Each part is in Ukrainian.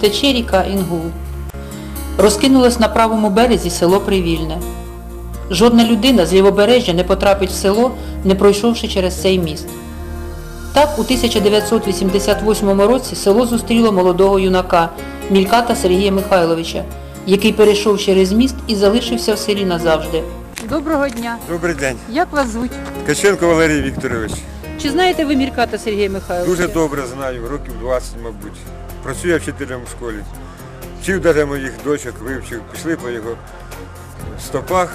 тече ріка Інгул. Розкинулось на правому березі село Привільне. Жодна людина з лівобережжя не потрапить в село, не пройшовши через цей міст. Так, у 1988 році село зустріло молодого юнака Мільката Сергія Михайловича, який перейшов через міст і залишився в селі назавжди. Доброго дня! Добрий день. Як вас звуть? Ткаченко Валерій Вікторович. Чи знаєте ви Мільката Сергія Михайловича? Дуже добре знаю, років 20, мабуть. Працює вчителем в школі. Вчив навіть моїх дочок, вивчив, пішли по його стопах,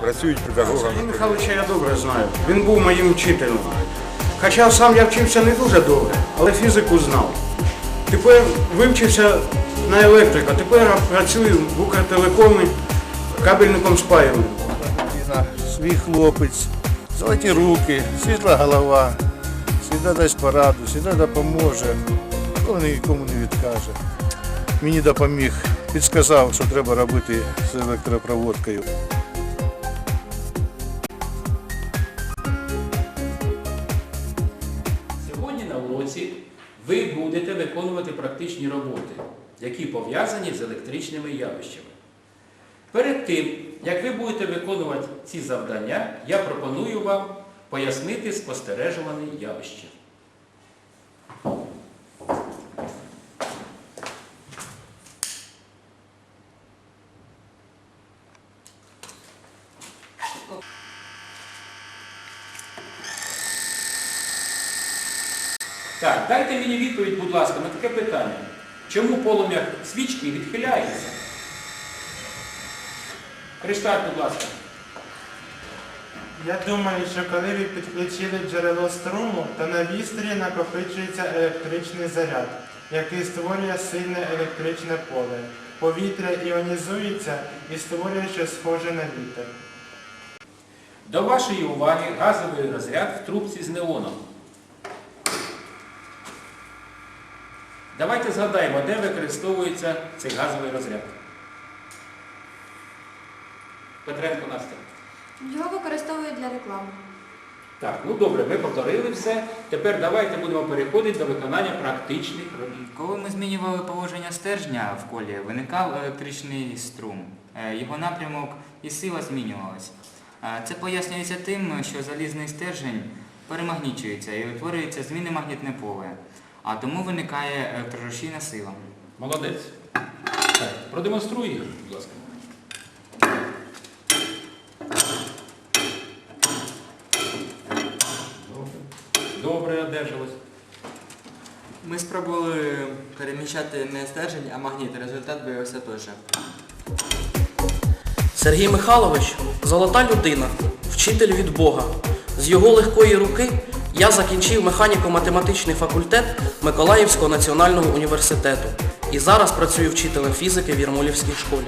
працюють педагогами. Сергія Михайловича я добре знаю. Він був моїм вчителем. Хоча сам я вчився не дуже добре, але фізику знав. Тепер вивчився на електрика, тепер працюю в Укртелекомі кабельником. Людина, свій хлопець, золоті руки, світла голова, завжди дасть пораду, завжди допоможе, ніколи нікому не відкаже. Мені допоміг, підсказав, що треба робити з електропроводкою. Сьогодні на уроці ви будете виконувати практичні роботи, які пов'язані з електричними явищами. Перед тим, як ви будете виконувати ці завдання, я пропоную вам пояснити спостережуване явище. Так, дайте мені відповідь, будь ласка, на таке питання. Чому полум'я свічки відхиляється? Кришталь, будь ласка. Я думаю, що коли ви підключили джерело струму, то на вістрі накопичується електричний заряд, який створює сильне електричне поле. Повітря іонізується і створює щось схоже на вітер. До вашої уваги газовий розряд в трубці з неоном. Давайте згадаємо, де використовується цей газовий розряд. Петренко Настя. Його використовують для реклами. Так, ну добре, ми повторили все. Тепер давайте будемо переходити до виконання практичних робіт. Коли ми змінювали положення стержня в колі, виникав електричний струм. Е, Його напрямок і сила змінювалась. Е, Це пояснюється тим, що залізний стержень перемагнічується і утворюється змінне магнітне поле, а тому виникає електрорушійна сила. Молодець. Так, продемонструй, будь ласка. Добре. Добре, одержалось. Ми спробували переміщати не стержень, а магніт. Результат виявився той же. Сергій Михайлович золота людина, вчитель від Бога. З його легкої руки я закінчив механіко-математичний факультет Миколаївського національного університету і зараз працюю вчителем фізики в Ярмолівській школі.